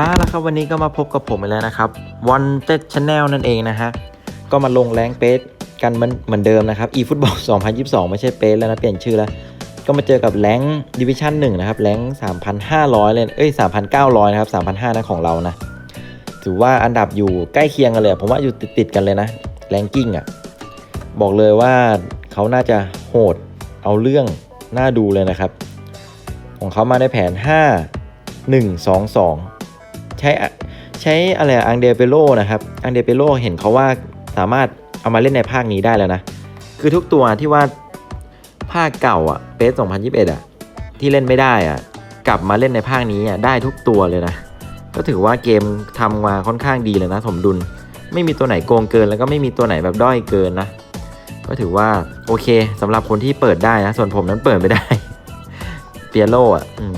อ่าแล้วครับวันนี้ก็มาพบกับผมอีกแล้วนะครับ One t e d Channel นั่นเองนะฮะ ก็มาลงแรงเปสกันเหมือนเหมือนเดิมนะครับ eFootball 2022 ไม่ใช่เปสแล้วนะ เปลี่ยนชื่อแล้ว ก็มาเจอกับแรงดิวิชั่น1นะครับแรง3,500 เลย เอ้ย 3,900 นะครับ 3,500นั่นของเรานะ ถือว่าอันดับอยู่ใกล้เคียงกันเลย ผมว่าอยู่ติดๆกันเลยนะแรงกิ้งอะ บอกเลยว่าเขาน่าจะโหดเอาเรื่องน่าดูเลยนะครับ ของเขามาในแผน 5 1 2 2 ใช้อะใช้อะไรอังเดเปโลนะครับอังเดเปโลเห็นเขาว่าสามารถเอามาเล่นในภาคนี้ได้แล้วนะ คือทุกตัวที่ว่าภาคเก่าอะเปส2021อะที่เล่นไม่ได้อะกลับมาเล่นในภาคนี้อะได้ทุกตัวเลยนะ ก็ถือว่าเกมทำมาค่อนข้างดีเลยนะ สมดุล ไม่มีตัวไหนโกงเกิน แล้วก็ไม่มีตัวไหนแบบด้อยเกินนะ ก็ถือว่าโอเคสำหรับคนที่เปิดได้นะ ส่วนผมนั้นเปิดไม่ได้ เปียโลอะอม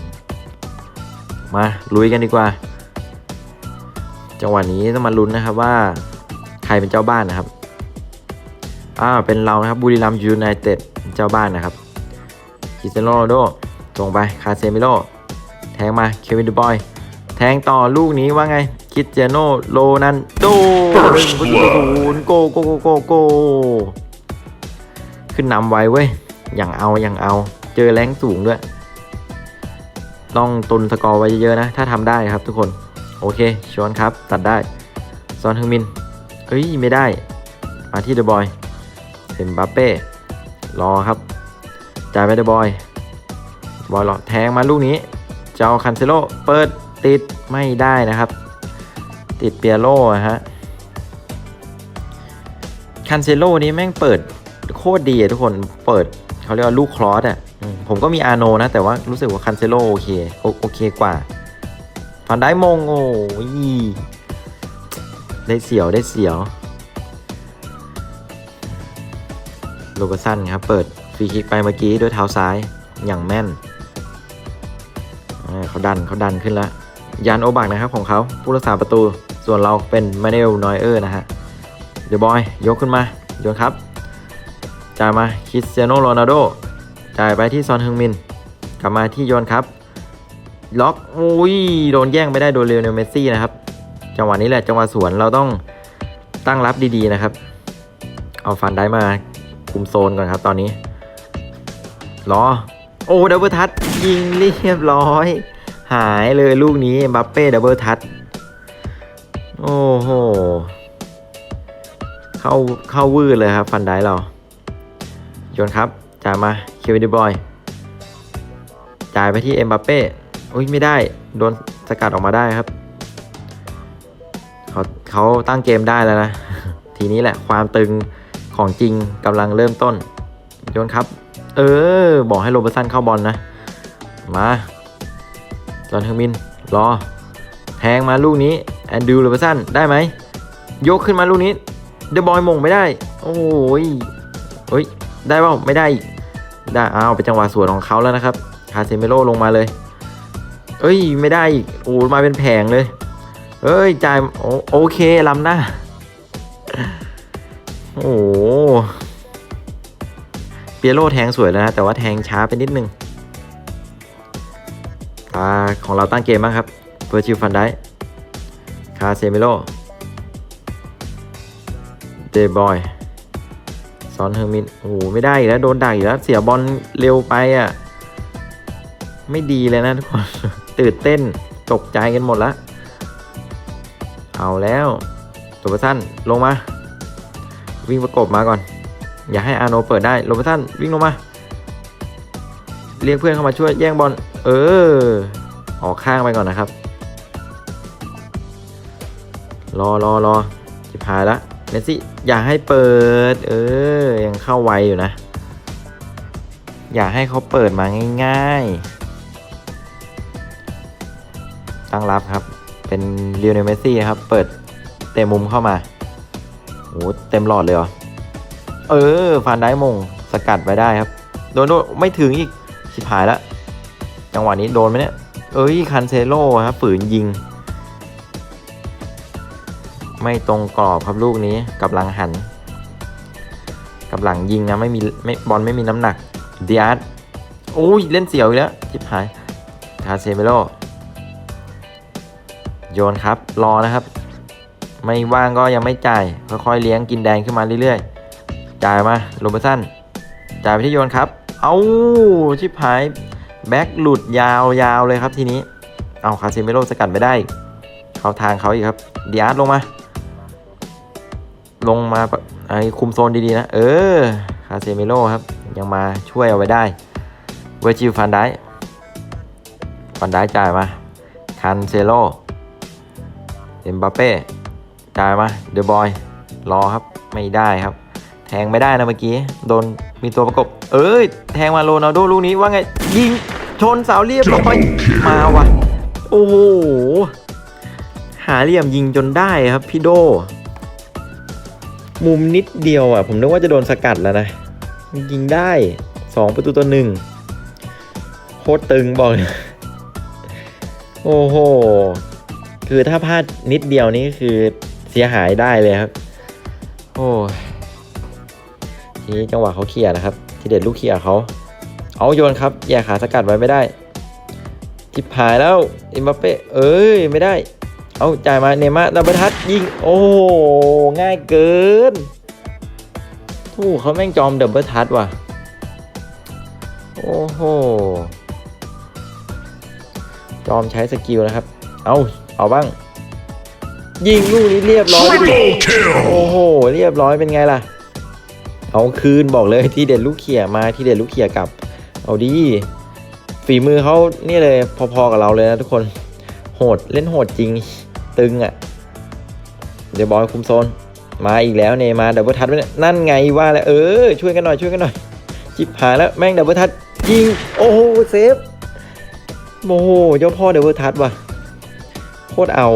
มาลุยกันดีกว่า จังหวะนี้ต้องมาลุ้นนะครับว่าใครเป็นเจ้าบ้านนะครับอ่าเป็นเรานะครับบุรีรัมยูไนเต็ดเจ้าบ้านนะครับคิสเตโนโรนัลโดส่งไปคาเซมิโลแทงมาเควินดูบอย แทงต่อลูกนี้ว่าไงคิสเตโนโรนันโดหนึ่งประตูต่อศูนย์โกโกโกโกโกขึ้นนำไว้เว้ยอย่างเอาอย่างเอา เจอแรงสูงด้วย ต้องตุนสกอร์ไว้เยอะๆนะ ถ้าทำได้ครับทุกคน โอเคชวนครับ ตัดได้ ซอนฮึงมิน เอ้ย ไม่ได้ มาที่เดอะบอยเอ็มบัปเป้ รอครับ จ่ายไปเดอะบอย บอยรอ แทงมาลูกนี้ เจ้าคันเซโลเปิดติดไม่ได้นะครับ ติดเปียโร่ฮะ คันเซโลนี้แม่งเปิดโคตรดีทุกคน เปิดเขาเรียกว่าลูกคลอสอะ ผมก็มีอาโนนะ แต่ว่ารู้สึกว่าคันเซโลโอเค โอโอเคกว่า ฟันได้มงโอ้ยได้เสียวได้เสียวโรเบสันครับ เปิดฟรีคิกไปเมื่อกี้ด้วยเท้าซ้ายอย่างแม่นเขาดันเขาดันขึ้นแล้ว ยานโอบักนะครับของเขาผู้รักษาประตูส่วนเราเป็นมาเนลนอยเออร์นะฮะเดอะบอยยกขึ้นมาโยนครับจ่ายมาคริสเตียโนโรนัลโดจ่ายไปที่ซอนฮึงมิน กลับมาที่โยนครับ ล็อกอุ้ยโดนแย่งไปได้โดนเรโอเนลเมสซี่นะครับ จังหวะนี้แหละจังหวะสวนเราต้องตั้งรับดีๆนะครับ เอาฟันได้มาคุมโซนก่อนครับตอนนี้รอโอ้ดับเบิลทัชยิงเรียบร้อย หายเลยลูกนี้บัปเป้ดับเบิลทัชโอ้โหเข้าเข้าวืดเลยครับ ฟันได้เราโยนครับจ่ายมาเควินดีบอยจ่ายไปที่เอ็มบัปเป้ อุ้ยไม่ได้ โดนสกัดออกมาได้ครับ เขาเขาตั้งเกมได้แล้วนะ ทีนี้แหละความตึงของจริงกำลังเริ่มต้น โยนครับ เออ บอกให้โรเบอร์สันเข้าบอลนะ มาจอห์นเฮอร์มิน รอ แทงมาลูกนี้ แอนดูโรเบอร์สันได้ไหม ยกขึ้นมาลูกนี้ เดอะบอยมงไม่ได้ โอ้ยเฮ้ย ได้เปล่าไม่ได้อีกได้อ้าวเป็นจังหวะสวนของเขาแล้วนะครับ คาเซเมโลลงมาเลย เอ้ยไม่ได้อีกโอ้มาเป็นแผงเลย เอ้ยจ่ายโอโอเคลำหน้า โอ้เปียโรแทงสวยแล้วนะ แต่ว่าแทงช้าไปนิดนึงตาของเราตั้งเกมบ้างครับเ i อร์ชิลฟันได้คาเซเมโลเดบอยซอนเฮอร์มินโอ้ไม่ได้อีกแล้ว โดนดักอีกแล้ว เสียบอลเร็วไปอะ ไม่ดีเลยนะทุกคน ตื่นเต้นตกใจกันหมดแล้วเอาแล้วตัวสั้นลงมา วิ่งประกบมาก่อน อย่าให้อาโนเปิดได้โรเบสันวิ่งลงมา เรียกเพื่อนเข้ามาช่วยแย่งบอลเออ ออกข้างไปก่อนนะครับ รอรอรอจิบหายละเมสซี่อย่าให้เปิด เออ ยังเข้าไวอยู่นะ อย่าให้เขาเปิดมาง่าย ๆ ตั้งรับครับ เป็นเรียวเนลเมซี่นะครับ เปิดเต็มมุมเข้ามาโอ้เต็มหลอดเลยเหรอ เออฟันได้มงสกัดไว้ได้ครับ โดนโดนไม่ถึงอีกชิบหายแล้วจังหวะนี้โดนไหมเนี่ย เอ้ยคันเซโร่ครับฝืนยิง ไม่ตรงกรอบครับลูกนี้กับหลังหัน กับหลังยิงนะไม่มีไม่บอลไม่มีน้ำหนักดิอาร์ตโอ้ยเล่นเสียวอีกแล้วชิบหายคาเซเมโล โยนครับ รอนะครับ ไม่ว่างก็ยังไม่จ่าย ค่อยๆเลี้ยงกินแดงขึ้นมาเรื่อยๆ จ่ายมาโรเบสันจ่ายไปที่โยนครับ เอาชิบหาย แบ็กหลุดยาวๆเลยครับทีนี้ เอาคาซิเมโร่สกัดไม่ได้ เข้าทางเขาอีกครับดิอาร์ตลงมา ลงมาปะไอ้คุมโซนดีๆนะ เออ คาเซเมโร่ครับ ยังมาช่วยเอาไว้ได้ เวอร์จิฟันได้ฟันได้จ่ายมาคันเซโล เอ็มบาเป้จ่ายมาเดอะบอยรอครับไม่ได้ครับ แทงไม่ได้นะเมื่อกี้ โดนมีตัวประกบ เอ้ย แทงมาโรนัลโดลูกนี้ว่าไง ยิงชนเสาเรียบร้อยมาว่ะ โอ้โห หาเหลี่ยมยิงจนได้ครับพี่โด มุมนิดเดียวอะ ผมนึกว่าจะโดนสกัดแล้วนะ ยิงได้สองประตูต่อหนึ่งโคตรตึงบอกเลยโอ้โห คือถ้าพลาดนิดเดียวนี่คือเสียหายได้เลยครับ โอ้ยทีนี้จังหวะเขาเคลียร์นะครับ ที่เด็ดลูกเคลียร์เขาเอาโยนครับแย่ขาสกัดไว้ไม่ได้ทิพหายแล้วเอ็มบัปเป้เอ้ยไม่ได้ เอาจ่ายมาเนย์มาร์ดับเบิลทัชยิงโอ้โหง่ายเกินทู้เขาแม่งจอมดับเบิลทัชว่ะโอ้โหจอมใช้สกิลนะครับ เอา เอาบ้าง ยิงลูกนี้เรียบร้อยไปดิ Triple kill! โอ้โห เรียบร้อยเป็นไงล่ะ เอาคืนบอกเลยที่เด็ดลูกเขี่ยมาที่เด็ดลูกเขี่ยกลับ เอาดีฝีมือเขานี่เลยพอๆกับเราเลยนะทุกคน โหดเล่นโหดจริงตึงอะ่ะ เดี๋ยวบอยคุมโซน มาอีกแล้วเนมาดับเบิลทัชนั่นไงว่าแล้วเออช่วยกันหน่อยช่วยกันหน่อย จิบหายแล้วแม่งดับเบิลทัชยิง โอ้โหเซฟโมโหเจ้าพ่อดับเบิลทัชว่ะ โคตรเอา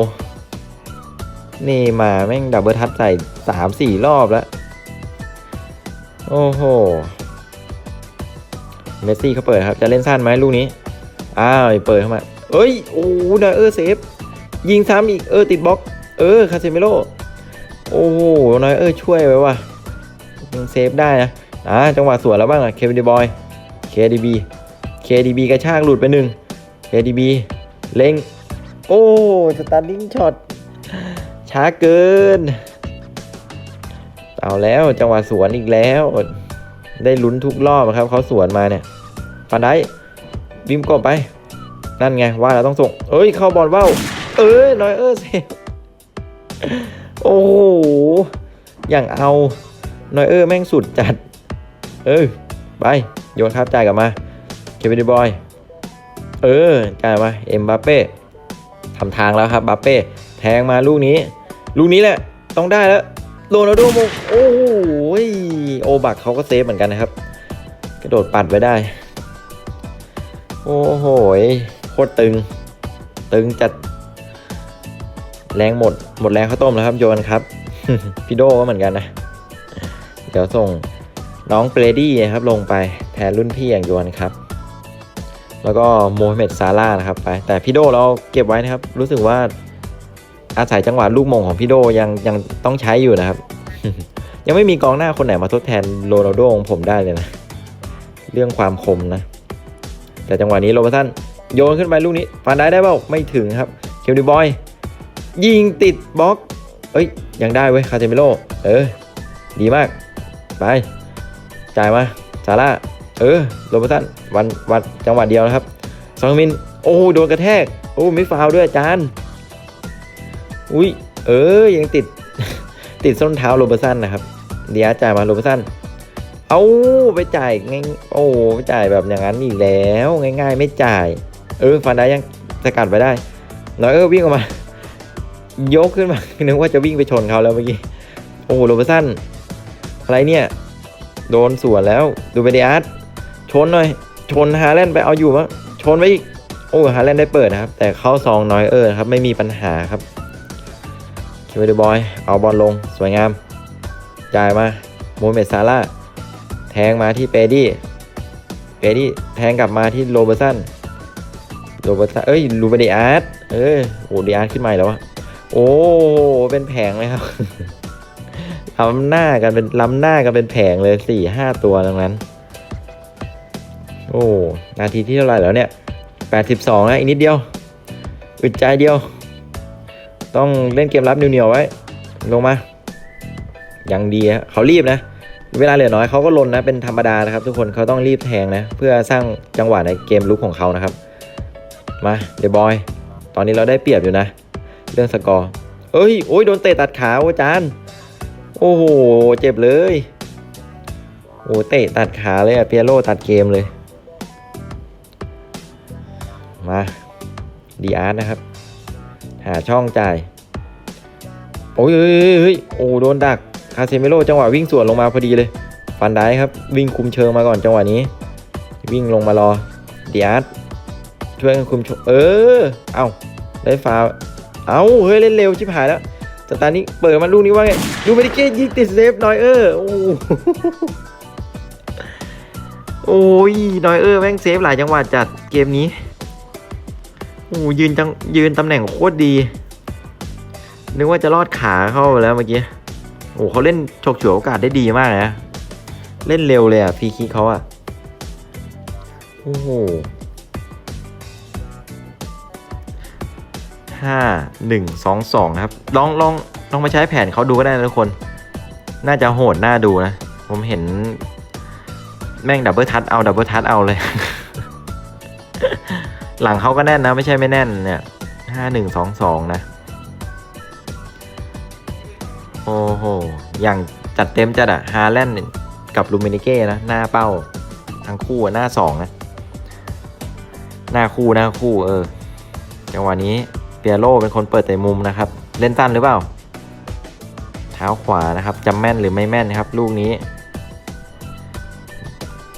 เนมาแม่งดับเบิลทัชใส่สามสี่รอบแล้ว โอ้โห เมสซี่เขาเปิดครับ จะเล่นสั้นไหมลูกนี้ อ้าว เปิดเข้ามา เอ้ย โอ้นายเออเซฟ ยิงซ้ำอีก เออ ติดบล็อก เออ คาเซมิโล โอ้โหนายเออช่วยไว้ว่ะยังเซฟได้นะ อ่า จังหวะสวนแล้วบ้างอะเควินดีบอย KDB KDB กระชากหลุดไปหนึ่ง KDB เล็ง โอ้สตาร์ดิ้งช็อตช้าเกิน เอาแล้วจังหวะสวนอีกแล้ว ได้ลุ้นทุกรอบครับเขาสวนมาเนี่ยฟันได้บิมกบไป นั่นไงว่าเราต้องส่ง เอ้ย เข้าบอลว่าวเอ้ยน้อยเออเซฟโอ้โหอย่างเอาน้อยเออแม่งสุดจัด เออไปโยนครับจ่ายกลับมา เควินดีบอย เออจ่ายมา เอ็มบาเป้ ทำทางแล้วครับบาเป้แทงมาลูกนี้ ลูกนี้แหละต้องได้แล้วโรนัลโดมงโอ้โหโอบักเขาก็เซฟเหมือนกันนะครับ กระโดดปัดไว้ได้ โอ้โหโคตรตึง ตึงจัดแรงหมดหมดแรงข้าวต้มแล้วครับโยนครับพี่โดก็เหมือนกันนะ เดี๋ยวส่งน้องเบรดี้นะครับลงไปแทนรุ่นพี่อย่างโยนครับ แล้วก็โมฮัมเหม็ดซาร่านะครับไป แต่พี่โดเราเก็บไว้นะครับ รู้สึกว่าอาศัยจังหวะลูกมงของพี่โดยังยังต้องใช้อยู่นะครับ ยังไม่มีกองหน้าคนไหนมาทดแทนโรนัลโดของผมได้เลยนะ เรื่องความคมนะ แต่จังหวะนี้โรเบร์ตสันโยนขึ้นไปลูกนี้ฟันได้ได้เปล่าไม่ถึงครับเคลดิบอย ยิงติดบล็อกเอ้ยยังได้เว้ยคาเซมิโลเออ ดีมาก ไป จ่ายมาซาร่า เออโรเบร์ตสันวันวันจังหวะเดียวนะครับซองมินโอ้โดนกระแทกโอ้ไม่ฟาวด้วยอาจารย์อุ้ยเออยังติดติดส้นเท้าโรเบอร์ตสันนะครับเดียจ่ายมาโรเบอร์ตสันเอาไปจ่ายง่ายโอ้ไปจ่ายแบบอย่างนั้นอีกแล้วง่ายๆ ไม่จ่าย เออฟันได้ยังสกัดไปได้น้อยเออวิ่งออกมา ยกขึ้นมานึกว่าจะวิ่งไปชนเขาแล้วเมื่อกี้โอ้โรเบอร์ตสันอะไรเนี่ย โดนสวนแล้วดูไปดิอาร์ ชนหน่อย ชนฮาแลนด์ไปเอาอยู่มั้งชนไปอีก โอ้ฮาแลนด์ได้เปิดนะครับ แต่เข้าซองน้อยเออครับ ไม่มีปัญหาครับคิวเดบอย เอาบอลลง สวยงาม จ่ายมาโมเมดซาร่า แทงมาที่เปดี้ เปดี้แทงกลับมาที่โรเบอร์สัน โรเบอร์สัน เอ้ย ลูเบดิอาร์ตเออโอ้ดีอาร์ตขึ้นมาอีกแล้วอะโอ้ เป็นแผงเลยครับล้ำหน้ากันเป็นล้ำหน้ากันเป็นแผงเลยสี่ห้าตัวดังนั้น โอ้ นาทีที่เท่าไหร่แล้วเนี่ยแปดสิบสองนะอีกนิดเดียว อึดใจเดียว ต้องเล่นเกมรับเหนียวๆไว้ ลงมายังดีฮะเขารีบนะ เวลาเหลือน้อยเขาก็ลนนะ เป็นธรรมดานะครับ ทุกคนเขาต้องรีบแทงนะ เพื่อสร้างจังหวะในเกมลุกของเขานะครับ มาเดบอย ตอนนี้เราได้เปรียบอยู่นะ เรื่องสกอร์ เอ้ย โอ้ยโดนเตะตัดขาอ้จานโอ้โห เจ็บเลยโอ้เตะตัดขาเลยอะเปียโรตัดเกมเลย มาดีอาร์ตนะครับ หาช่องจ่าย โอ้ยเฮ้ยโอ้โดนดัก คาเซมิโรจังหวะวิ่งสวนลงมาพอดีเลย ฟันได้ครับ วิ่งคุมเชิงมาก่อนจังหวะนี้ วิ่งลงมารอดีอาร์ตช่วยกันคุมเออ เอาได้ฟาวเอาเฮ้ยเล่นเร็วชิบหายแล้วสตาร์นี้เปิดมาลูกนี้ว่าไงดูไม่ได้เกยิงติดเซฟนอยเออโอ้โหโอ้ยนอยเออร์แม่งเซฟหลายจังหวะจัดเกมนี้ อ้ยืนจังยืนตำแหน่งโคตรดี นึกว่าจะรอดขาเข้าไปแล้วเมื่อกี้ โอ้โหเขาเล่นฉกฉวยโอกาสได้ดีมากเลยนะ เล่นเร็วเลยอะฟรีคิกเขาอะโอ้โหห้าหนึ่งสองสองครับ ลองลองลองมาใช้แผนเขาดูก็ได้นะทุกคน น่าจะโหดน่าดูนะ ผมเห็น แม่งดับเบิลทัชเอาดับเบิลทัชเอาเลย หลังเขาก็แน่นนะ ไม่ใช่ไม่แน่นเนี่ยห้าหนึ่งสองสองนะ โอ้โห อย่างจัดเต็มจัดอะฮาแลนด์กับลูมินิเก้นะ หน้าเป้า ทั้งคู่หน้าสองนะ หน้าคู่หน้าคู่เออ จังหวะนี้เปียโรเป็นคนเปิดแต่มุมนะครับ เล่นตันหรือเปล่า เท้าขวานะครับจำแม่นหรือไม่แม่นครับ ลูกนี้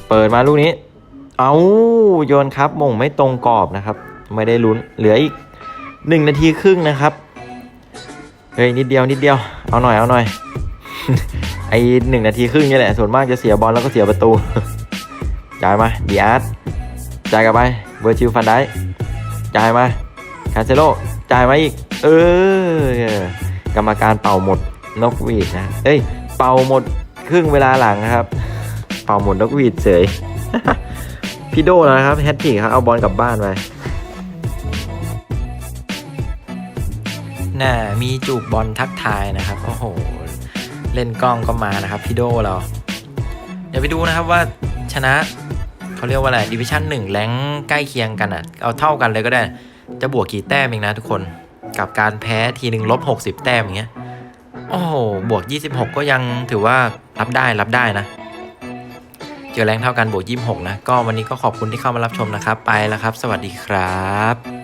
เปิดมาลูกนี้ เอาโยนครับมงไม่ตรงกรอบนะครับ ไม่ได้ลุ้นเหลืออีกหนึ่งนาทีครึ่งนะครับเฮ้ยนิดเดียวนิดเดียวเอาหน่อยเอาหน่อย ไอหนึ่งนาทีครึ่งนี่แหละส่วนมากจะเสียบอลแล้วก็เสียประตูจ่ายมาดีอาร์ตจ่ายกลับไปเวอร์จิลฟันได้จ่ายมาคาเซโลจ่ายมาอีก เออกรรมการเป่าหมดนกหวีดนะเอ้ยเป่าหมดครึ่งเวลาหลังนะครับ เป่าหมดนกหวีดเฉย พี่โดแล้วนะครับแฮตทริกครับเอาบอลกลับบ้านไปน่ามีจูบบอลทักทายนะครับโอ้โห เล่นกล้องก็มานะครับพี่โดเราเดี๋ยวไปดูนะครับว่าชนะเขาเรียกว่าอะไรดิวิชั่นหนึ่งแรงใกล้เคียงกันอะ เอาเท่ากันเลยก็ได้ จะบวกกี่แต้มเองนะทุกคนกับการแพ้ทีหนึ่งลบ60 แต้มอย่างเงี้ยโอ้โหบวก 26 ก็ยังถือว่ารับได้รับได้นะ เจอแรงเท่ากันบวก26นะ ก็วันนี้ก็ขอบคุณที่เข้ามารับชมนะครับ ไปแล้วครับ สวัสดีครับ